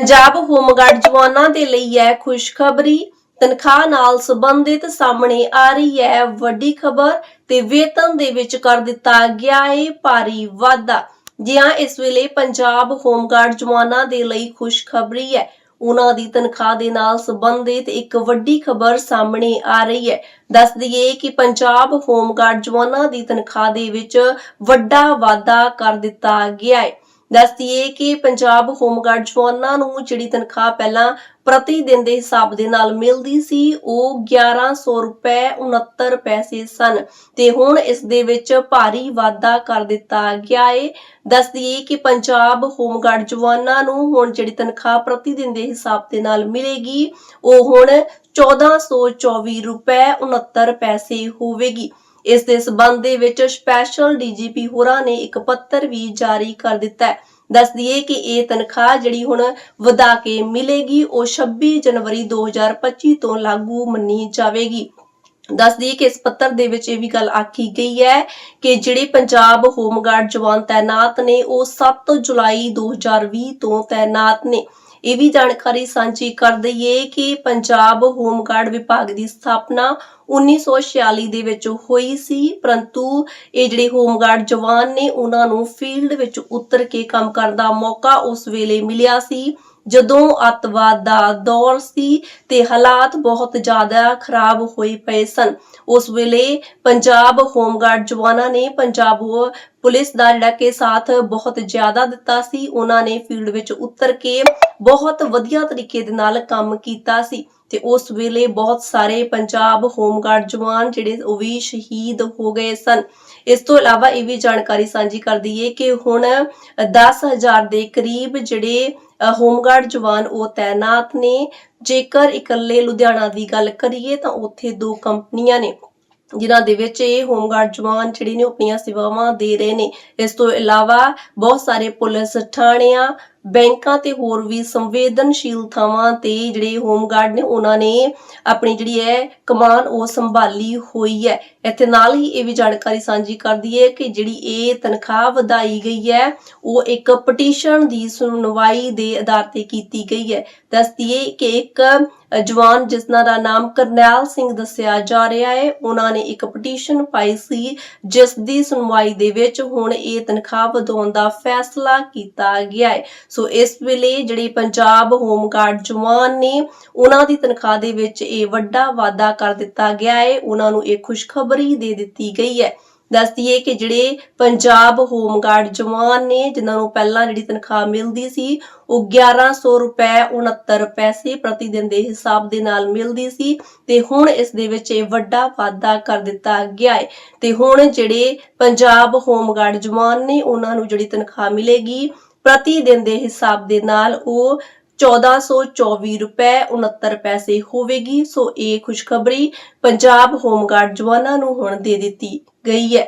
Punjab home guard ਜਵਾਨਾਂ ਦੇ ਲਈ ਹੈ ਖੁਸ਼ਖਬਰੀ, ਤਨਖਾਹ ਨਾਲ ਸੰਬੰਧਿਤ ਸਾਹਮਣੇ ਆ ਰਹੀ ਹੈ। ਵੱਡੀ ਖਬਰ ਤੇ ਵੇਤਨ ਦੇ ਵਿੱਚ ਕਰ ਦਿੱਤਾ ਗਿਆ ਹੈ ਭਾਰੀ ਵਾਧਾ। ਜੀ ਇਸ ਵੇਲੇ ਪੰਜਾਬ ਹੋਮਗਾਰਡ ਜਵਾਨਾਂ ਦੇ ਲਈ ਖੁਸ਼ਖਬਰੀ ਹੈ। ਉਹਨਾਂ ਦੀ ਤਨਖਾਹ ਦੇ ਨਾਲ ਸੰਬੰਧਿਤ ਇੱਕ ਵੱਡੀ ਖਬਰ ਸਾਹਮਣੇ ਆ ਰਹੀ ਹੈ। ਦੱਸ ਦਈਏ ਕਿ ਪੰਜਾਬ ਹੋਮਗਾਰਡ ਜਵਾਨਾਂ ਦੀ ਤਨਖਾਹ ਦੇ ਵਿੱਚ ਵੱਡਾ ਵਾਧਾ ਕਰ ਦਿੱਤਾ ਗਿਆ ਹੈ ਦੱਸਦੀਏ ਕਿ ਪੰਜਾਬ ਹੋਮਗਾਰਡ ਜਵਾਨਾਂ ਨੂੰ ਜਿਹੜੀ ਤਨਖਾਹ ਪਹਿਲਾਂ ਪ੍ਰਤੀ ਦਿਨ ਦੇ ਹਿਸਾਬ ਦੇ ਨਾਲ ਮਿਲਦੀ ਸੀ, ਉਹ 1100 ਰੁਪਏ 69 ਪੈਸੇ ਸਨ ਤੇ ਹੁਣ ਇਸ ਦੇ ਵਿੱਚ ਭਾਰੀ ਵਾਧਾ ਕਰ ਦਿੱਤਾ ਗਿਆ ਹੈ ਦੱਸ ਦਈਏ ਕਿ ਪੰਜਾਬ ਹੋਮਗਾਰਡ ਜਵਾਨਾਂ ਨੂੰ ਹੁਣ ਜਿਹੜੀ ਤਨਖਾਹ ਪ੍ਰਤੀ ਦਿਨ ਦੇ ਹਿਸਾਬ ਦੇ ਨਾਲ ਮਿਲੇਗੀ, ਉਹ ਹੁਣ 1424 ਰੁਪਏ 69 ਪੈਸੇ ਹੋਵੇਗੀ। ਇਸ ਦੇ ਸਬੰਧ ਦੇ ਵਿੱਚ ਸਪੈਸ਼ਲ ਡੀਜੀਪੀ ਹੋਰਾਂ ਨੇ ਇੱਕ ਪੱਤਰ ਵੀ ਜਾਰੀ ਕਰ ਦਿੱਤਾ ਹੈ। ਦੱਸ ਦਈਏ ਕਿ ਇਹ ਤਨਖਾਹ ਜਿਹੜੀ ਹੁਣ ਵਧਾ ਕੇ ਮਿਲੇਗੀ, ਉਹ 26 ਜਨਵਰੀ 2025 ਤੋਂ ਲਾਗੂ ਮੰਨੀ ਜਾਵੇਗੀ। ਦੱਸ ਦਈਏ ਕਿ ਇਸ ਪੱਤਰ ਦੇ ਵਿੱਚ ਇਹ ਵੀ ਗੱਲ ਆਖੀ ਗਈ ਹੈ ਕਿ ਜਿਹੜੇ ਪੰਜਾਬ ਹੋਮਗਾਰਡ ਜਵਾਨ ਤੈਨਾਤ ਨੇ, ਉਹ 7 ਜੁਲਾਈ 2020 ਤੋਂ ਤੈਨਾਤ ਨੇ। ਇਹ ਵੀ ਜਾਣਕਾਰੀ ਸਾਂਝੀ ਕਰ ਦਈਏ ਕਿ ਪੰਜਾਬ ਹੋਮਗਾਰਡ ਵਿਭਾਗ ਦੀ ਸਥਾਪਨਾ 1946 ਦੇ ਵਿੱਚ ਹੋਈ ਸੀ, ਪਰੰਤੂ ਇਹ ਜਿਹੜੇ ਹੋਮਗਾਰਡ ਜਵਾਨ ਨੇ, ਉਹਨਾਂ ਨੂੰ ਫੀਲਡ ਵਿੱਚ ਉਤਰ ਕੇ ਕੰਮ ਕਰਨ ਦਾ ਮੌਕਾ ਉਸ ਵੇਲੇ ਮਿਲਿਆ ਸੀ। ਜਦੋਂ ਅੱਤਵਾਦ ਦਾ ਦੌਰ ਸੀ ਤੇ ਹਾਲਾਤ ਬਹੁਤ ਜ਼ਿਆਦਾ ਖਰਾਬ ਹੋਏ ਪਏ ਸਨ। ਉਸ ਵੇਲੇ ਪੰਜਾਬ ਹੋਮਗਾਰਡ ਜਵਾਨਾਂ ਨੇ ਪੰਜਾਬ ਪੁਲਿਸ ਦਾ ਜਿਹੜਾ ਕਿ ਸਾਥ ਬਹੁਤ ਜ਼ਿਆਦਾ ਦਿੱਤਾ ਸੀ। ਉਹਨਾਂ ਨੇ ਫੀਲਡ ਵਿੱਚ ਉਤਰ ਕੇ ਬਹੁਤ ਵਧੀਆ ਤਰੀਕੇ ਦੇ ਨਾਲ ਕੰਮ ਕੀਤਾ ਸੀ ਤੇ ਉਸ ਵੇਲੇ ਬਹੁਤ ਸਾਰੇ ਪੰਜਾਬ ਹੋਮਗਾਰਡ ਜਵਾਨ ਜਿਹੜੇ ਉਹ ਵੀ ਸ਼ਹੀਦ ਹੋ ਗਏ ਸਨ। ਇਸ ਤੋਂ ਇਲਾਵਾ ਇਹ ਵੀ ਜਾਣਕਾਰੀ ਸਾਂਝੀ ਕਰ ਦਈਏ ਕਿ ਹੁਣ 10000 ਦੇ ਕਰੀਬ ਜਿਹੜੇ ਹੋਮਗਾਰਡ ਜਵਾਨ ਉਹ ਤਾਇਨਾਤ ਨੇ। ਜੇਕਰ ਇਕੱਲੇ ਲੁਧਿਆਣਾ ਦੀ ਗੱਲ ਕਰੀਏ ਤਾਂ ਉੱਥੇ ਦੋ ਕੰਪਨੀਆਂ ਨੇ, ਜਿਨ੍ਹਾਂ ਦੇ ਵਿੱਚ ਇਹ ਹੋਮਗਾਰਡ ਜਵਾਨ ਜਿਹੜੇ ਨੇ ਆਪਣੀਆਂ ਸੇਵਾਵਾਂ ਦੇ ਰਹੇ ਨੇ। ਇਸ ਤੋਂ ਇਲਾਵਾ ਬਹੁਤ ਸਾਰੇ ਪੁਲਿਸ ਥਾਣਿਆਂ, ਬੈਂਕਾਂ ਤੇ ਹੋਰ ਵੀ ਸੰਵੇਦਨਸ਼ੀਲ ਥਾਵਾਂ ਤੇ ਜਿਹੜੇ ਹੋਮਗਾਰਡ ਨੇ, ਉਹਨਾਂ ਨੇ ਆਪਣੀ ਜਿਹੜੀ ਹੈ ਕਮਾਨ ਉਹ ਸੰਭਾਲੀ ਹੋਈ ਹੈ। ਇੱਥੇ ਨਾਲ ਹੀ ਇਹ ਵੀ ਜਾਣਕਾਰੀ ਸਾਂਝੀ ਕਰਦੀ ਹੈ ਕਿ ਜਿਹੜੀ ਇਹ ਤਨਖਾਹ ਵਧਾਈ ਗਈ ਹੈ, ਉਹ ਇੱਕ ਪਟੀਸ਼ਨ ਦੀ ਸੁਣਵਾਈ ਦੇ ਆਧਾਰ ਤੇ ਕੀਤੀ ਗਈ ਹੈ। ਦੱਸਦੀ ਕਿ ਇੱਕ ਜਵਾਨ ਜਿਸਨਾ ਦਾ ਨਾਮ ਕਰਨੈਲ ਸਿੰਘ ਦੱਸਿਆ ਜਾ ਰਿਹਾ ਹੈ, ਉਹਨਾਂ ਨੇ ਇੱਕ ਪਟੀਸ਼ਨ ਪਾਈ ਸੀ, ਜਿਸ ਦੀ ਸੁਣਵਾਈ ਦੇ ਵਿੱਚ ਹੁਣ ਇਹ ਤਨਖਾਹ ਵਧਾਉਣ ਦਾ ਫੈਸਲਾ ਕੀਤਾ ਗਿਆ ਹੈ। ਸੋ ਇਸ ਵੇਲੇ ਜਿਹੜੀ ਪੰਜਾਬ ਹੋਮਗਾਰਡ ਜਵਾਨ ਨੇ, ਉਹਨਾਂ ਦੀ ਤਨਖਾਹ ਦੇ ਵਿੱਚ ਇਹ ਵੱਡਾ ਵਾਅਦਾ ਕਰ ਦਿੱਤਾ ਗਿਆ ਹੈ। ਉਹਨਾਂ ਨੂੰ ਇਹ ਖੁਸ਼ਖਬਰੀ ਦੇ ਦਿੱਤੀ ਗਈ ਹੈ। ਦੱਸਦੀ ਹੈ ਕਿ ਜਿਹੜੇ ਪੰਜਾਬ ਹੋਮਗਾਰਡ ਜਵਾਨ ਨੇ, ਜਿਨ੍ਹਾਂ ਨੂੰ ਪਹਿਲਾਂ ਜਿਹੜੀ ਤਨਖਾਹ ਮਿਲਦੀ ਸੀ, ਉਹ 1100 ਰੁਪਏ 69 ਪੈਸੇ ਪ੍ਰਤੀ ਦਿਨ ਦੇ ਹਿਸਾਬ ਦੇ ਨਾਲ ਮਿਲਦੀ ਸੀ ਤੇ ਹੁਣ ਇਸ ਦੇ ਵਿੱਚ ਇਹ ਵੱਡਾ ਵਾਧਾ ਕਰ ਦਿੱਤਾ ਗਿਆ ਹੈ। ਤੇ ਹੁਣ ਜਿਹੜੇ ਪੰਜਾਬ ਹੋਮਗਾਰਡ ਜਵਾਨ ਨੇ, ਉਹਨਾਂ ਨੂੰ ਜਿਹੜੀ ਤਨਖਾਹ ਮਿਲੇਗੀ ਪ੍ਰਤੀ ਦਿਨ ਦੇ ਹਿਸਾਬ ਦੇ ਨਾਲ ਉਹ 1424 ਰੁਪਏ 69 ਪੈਸੇ ਹੋਵੇਗੀ, ਸੋ ਇਹ ਖੁਸ਼ਖਬਰੀ ਪੰਜਾਬ ਹੋਮਗਾਰਡ ਜਵਾਨਾਂ ਨੂੰ ਹੁਣ ਦੇ ਦਿੱਤੀ ਗਈ ਹੈ।